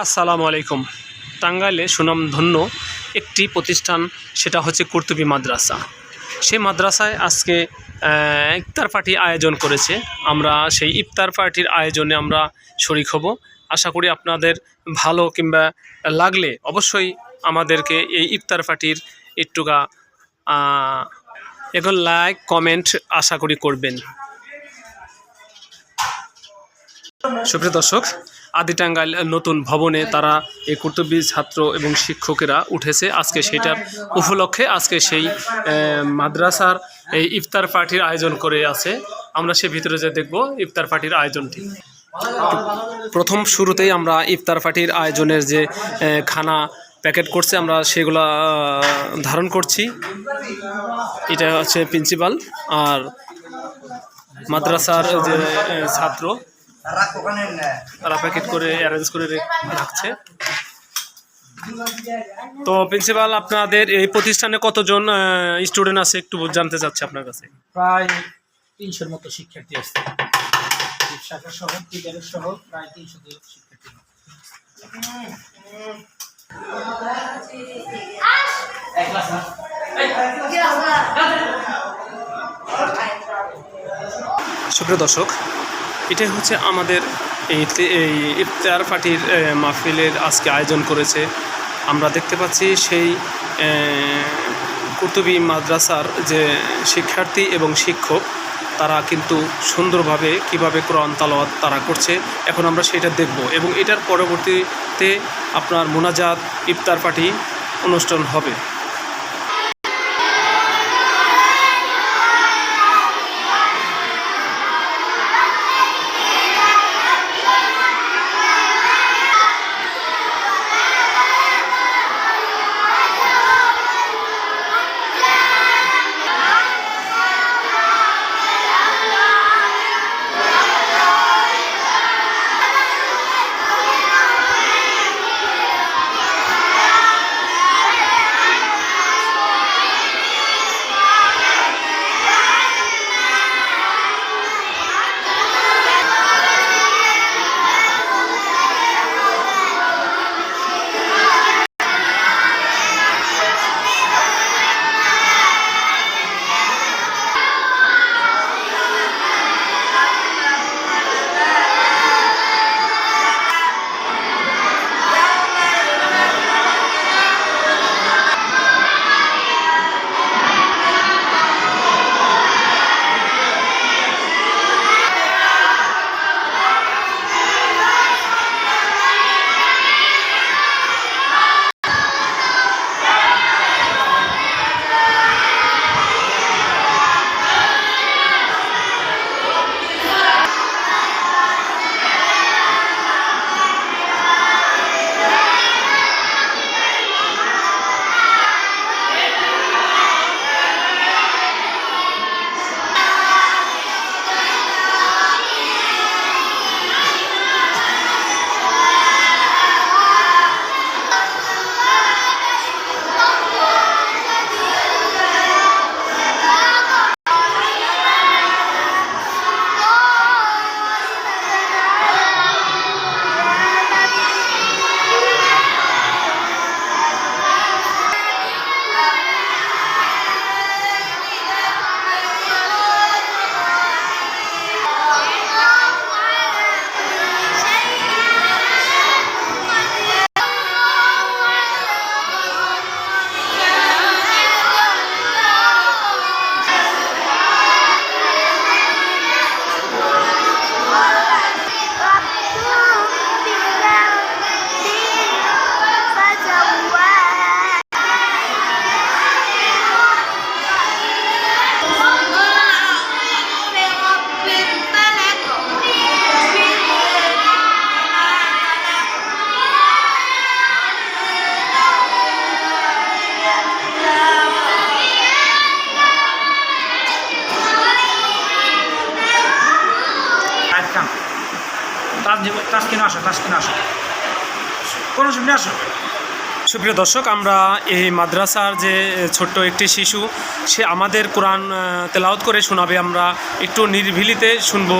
আসসালামু আলাইকুম। টাঙ্গাইলে সুনামধন্য একটি প্রতিষ্ঠান, সেটা হচ্ছে কুর্তুবি মাদ্রাসা। সেই মাদ্রাসায় আজকে ইফতার পার্টি আয়োজন করেছে। আমরা সেই ইফতার পার্টির আয়োজনে আমরা শরিক হব। আশা করি আপনাদের ভালো কিংবা লাগলে অবশ্যই আমাদেরকে এই ইফতার পার্টির একটুকা এখন লাইক, কমেন্ট আশা করি করবেন। সুপ্রিয় দর্শক আদি টাঙ্গাইল নতুন ভবনে তারা এই কর্তব্য ছাত্র এবং শিক্ষকেরা উঠেছে। আজকে সেটার উপলক্ষে আজকে সেই মাদ্রাসার এই ইফতার পার্টির আয়োজন করে আছে। আমরা সে ভিতরে যে দেখব ইফতার পার্টির আয়োজনটি। প্রথম শুরুতেই আমরা ইফতার পার্টির আয়োজনের যে খানা প্যাকেট করছে, আমরা সেগুলা ধারণ করছি। এটা হচ্ছে প্রিন্সিপাল আর মাদ্রাসার যে ছাত্র। তারা প্যাকেট করে অ্যারেঞ্জ করে রাখছে। তো প্রিন্সিপাল আপনাদের এই প্রতিষ্ঠানে কতজন স্টুডেন্ট আছে একটু জানতে চাচ্ছি আপনার কাছে? প্রায় তিনশোর মতো শিক্ষার্থী আসছে শাখা সহ বিদ্যালয় সহ প্রায় তিনশো শিক্ষার্থী এক ক্লাস না? সুপ্রিয় দর্শক এটাই হচ্ছে আমাদের এই এই ইফতার পার্টির মাহফিলের আজকে আয়োজন করেছে। আমরা দেখতে পাচ্ছি সেই আহ, কুর্তুবি মাদ্রাসার যে শিক্ষার্থী এবং শিক্ষক তারা কিন্তু সুন্দরভাবে কীভাবে কোরআন তালাওয়াত তারা করছে এখন আমরা সেটা দেখব। এবং এটার পরবর্তীতে আপনার মোনাজাত ইফতার পার্টি অনুষ্ঠান হবে। তাস দিব তাস কিনে আসো তাস কিনে আসো। কোনো আসো। সুপ্রিয় দর্শক আমরা এই মাদ্রাসার যে ছোট্ট একটি শিশু সে আমাদের কোরআন আহ, তেলাওয়াত করে শোনাবে আমরা একটু নির্ভিলিতে শুনব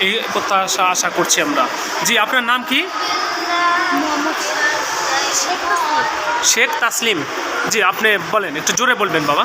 এই প্রত্যাশা আশা করছি আমরা। জি আপনার নাম কি? মোহাম্মদ শেখ তাসলিম। শেখ তাসলিম। জি আপনি বলেন একটু জোরে বলবেন বাবা।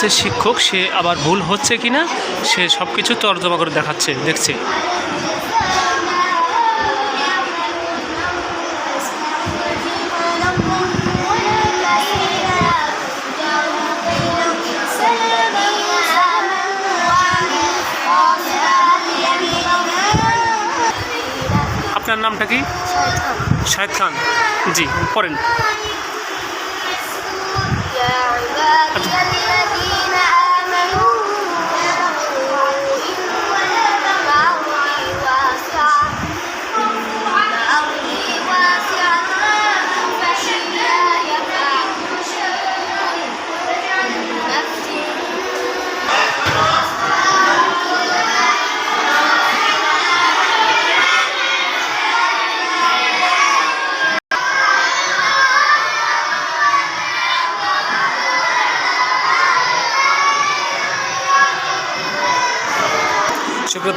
হচ্ছে শিক্ষক, সে আবার ভুল হচ্ছে কিনা, সে সব কিছু তর্জমা করে দেখাচ্ছে, দেখছে। আপনার নামটা কি? শাহেদ খান। জি, পড়েন।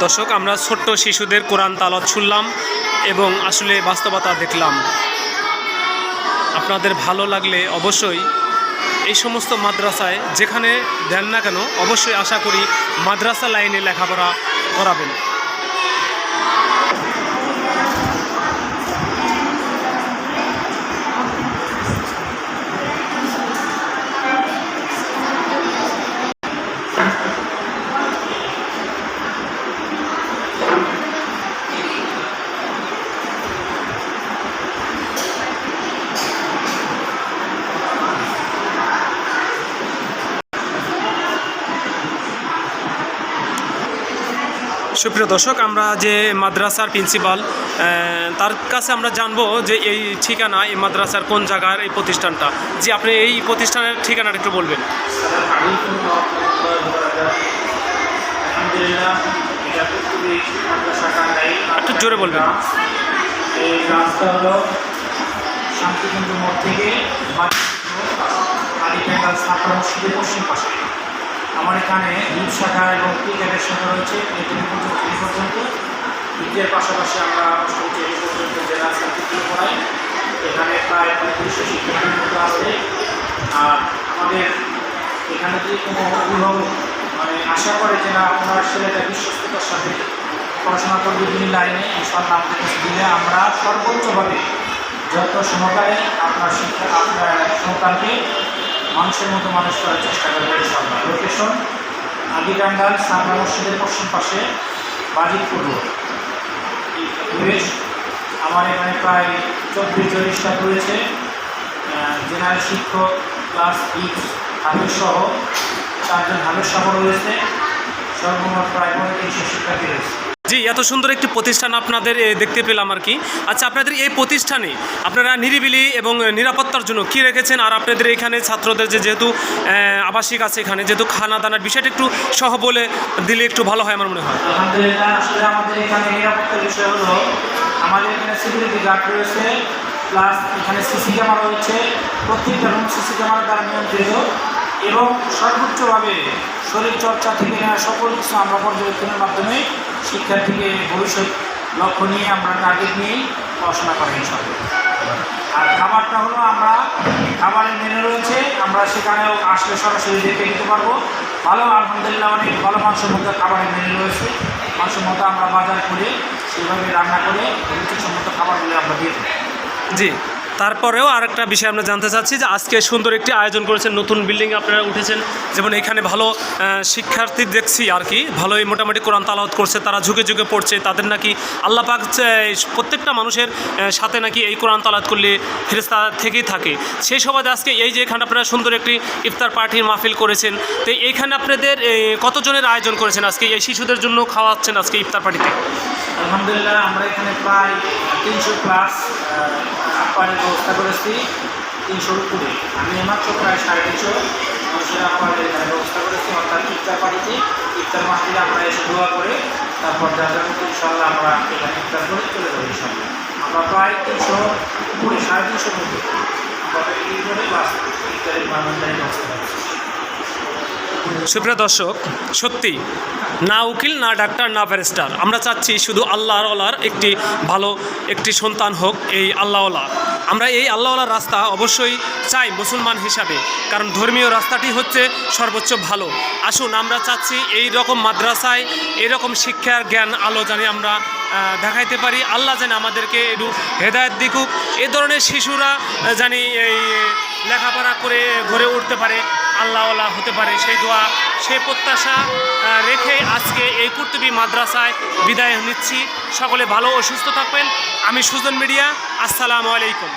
দর্শক, আমরা ছোট্ট শিশুদের কোরআন তালত শুনলাম এবং আসলে বাস্তবতা দেখলাম। আপনাদের ভালো লাগলে অবশ্যই এই সমস্ত মাদ্রাসায়, যেখানে দেন না কেন, অবশ্যই আশা করি মাদ্রাসা লাইনে লেখাপড়া করাবেন। সুপ্রিয় দর্শক, আমরা যে মাদ্রাসার প্রিন্সিপাল তার কাছে আমরা জানব যে এই ঠিকানা, এই মাদ্রাসার কোন জায়গার এই প্রতিষ্ঠানটা। যে আপনি এই প্রতিষ্ঠানের ঠিকানাটা একটু বলবেন। একটু জোরে বলবেন। মোড় থেকে পশ্চিম পাশে। আমার এখানে দুধ শাখা এবং ক্রিকেটের শাখা রয়েছে। এই পর্যন্ত ঈদের পাশাপাশি আমরা শ্রেণি পর্যন্ত জেলা সাবজেক্টগুলো পড়াই এখানে প্রায় পঁয়ত্রিশশো শিক্ষার্থীর মতো আছে। আর আমাদের এখানে যদি কোনো অভিভাবক মানে আশা করে যে না ওনার ছেলেটা বিশ্বস্ততার সাথে পড়াশোনা করবে তিনি লাইনে ইনশাল্লাহ কাছে দিলে আমরা সর্বোচ্চভাবে যত সহকারে আপনার শিক্ষা, আপনার সন্তানকে মানুষের মতো মানুষ করার চেষ্টা করবে ইনশাল্লাহ লোকেশন আদিকাঙ্গাল সামরা মসজিদের পশ্চিম পাশে, বাজিতপুর রোড। আমার এখানে প্রায় চব্বিশ জন স্টাফ রয়েছে। জেনারেল শিক্ষক, ক্লাস সিক্স হাবের সহ চারজন হাবের সহ রয়েছে। সর্বমোট প্রায় পঁয়ত্রিশশো শিক্ষার্থী রয়েছে। জি, এত সুন্দর একটি প্রতিষ্ঠান আপনাদের দেখতে পেলাম আর কি। আচ্ছা আপনাদের এই প্রতিষ্ঠানে আপনারা নিরিবিলি এবং নিরাপত্তার জন্য কি রেখেছেন? আর আপনাদের এখানে ছাত্রদের যে যেহেতু আবাসিক আছে এখানে, যেহেতু খানা দানার বিষয়টা একটু সহ বলে দিলে একটু ভালো হয় আমার মনে হয়। আমাদের এখানে রয়েছে প্লাস এখানে সিসি ক্যামেরা রয়েছে, প্রত্যেকটা রুম সিসি ক্যামেরা দ্বারা নিয়ন্ত্রিত, এবং সর্বোচ্চভাবে শরীরচর্চা থেকে নেওয়া সকল কিছু আমরা পর্যবেক্ষণের মাধ্যমে শিক্ষার্থীকে ভবিষ্যৎ লক্ষ্য নিয়ে আমরা টার্গেট নিয়েই পড়াশোনা করি ইনশাল্লাহ আর খাবারটা হলো আমরা খাবারের মেনু রয়েছে, আমরা সেখানেও আসলে সরাসরি দেখে নিতে পারব। ভালো, আলহামদুলিল্লাহ অনেক ভালো মাংসের মধ্যে খাবারের মেনু রয়েছে। মাংসের মতো আমরা বাজার করে, সেভাবে রান্না করে রুচিসম্মত খাবারগুলো আমরা দিয়ে থাকি। জি। তারপরেও আরেকটা বিষয় আমরা জানতে চাচ্ছি যে আজকে সুন্দর একটি আয়োজন করেছেন, নতুন বিল্ডিং আপনারা উঠেছেন। যেমন এখানে ভালো শিক্ষার্থী দেখছি আর কি, ভালোই মোটামুটি কোরআন তালাওয়াত করছে, তারা ঝুঁকে ঝুঁকে পড়ছে, তাদের নাকি আল্লাহ পাক প্রত্যেকটা মানুষের সাথে নাকি এই কোরআন তালাত করলে ফেরেস্তা থেকেই থাকে। সেই সময় আজকে এই যে এখানে আপনারা সুন্দর একটি ইফতার পার্টির মাহফিল করেছেন, তো এইখানে আপনাদের কতজনের আয়োজন করেছেন আজকে? এই শিশুদের জন্য খাওয়াচ্ছেন আজকে ইফতার পার্টিতে আলহামদুলিল্লাহ, আমরা এখানে প্রায় তিনশো প্লাস আপ্যায়নের ব্যবস্থা করেছি তিনশোর উপরে। আমি মাত্র প্রায় সাড়ে তিনশো মানুষের আপ্যায়নের এখানে ব্যবস্থা করেছি, অর্থাৎ ইফতার পাঠিয়েছি ইফতার মাহফিলে আমরা এসে দোয়া করে, তারপর যা যা মতো ইনশাল্লাহ আমরা এখানে ইফতার করে চলে যাব ইনশাল্লাহ আমরা প্রায় তিনশো উপরে, সাড়ে তিনশোর মধ্যে। আমরা করে প্লাস ইফতারের করেছি সুপ্রিয় দর্শক, সত্যি, না উকিল, না ডাক্তার, না ব্যারিস্টার। আমরা চাচ্ছি শুধু আল্লাহর ওলার একটি ভালো একটি সন্তান হোক, এই আল্লাহওয়ালা আমরা এই আল্লাহওয়ালার রাস্তা অবশ্যই চাই মুসলমান হিসাবে, কারণ ধর্মীয় রাস্তাটি হচ্ছে সর্বোচ্চ ভালো। আসুন, আমরা চাচ্ছি এই রকম মাদ্রাসায় এরকম শিক্ষার জ্ঞান, আলো জানি আমরা দেখাইতে পারি। আল্লাহ যেন আমাদেরকে একটু হেদায়ত দিকুক। এ ধরনের শিশুরা জানি এই লেখাপড়া করে গড়ে উঠতে পারে। আল্লাহওয়ালা হতে পারে, সেই দোয়া, সেই প্রত্যাশা রেখে আজকে এই কুর্তুবি মাদ্রাসায় বিদায় নিচ্ছি। সকলে ভালো ও সুস্থ থাকবেন। আমি সুজন মিডিয়া, আসসালামু আলাইকুম।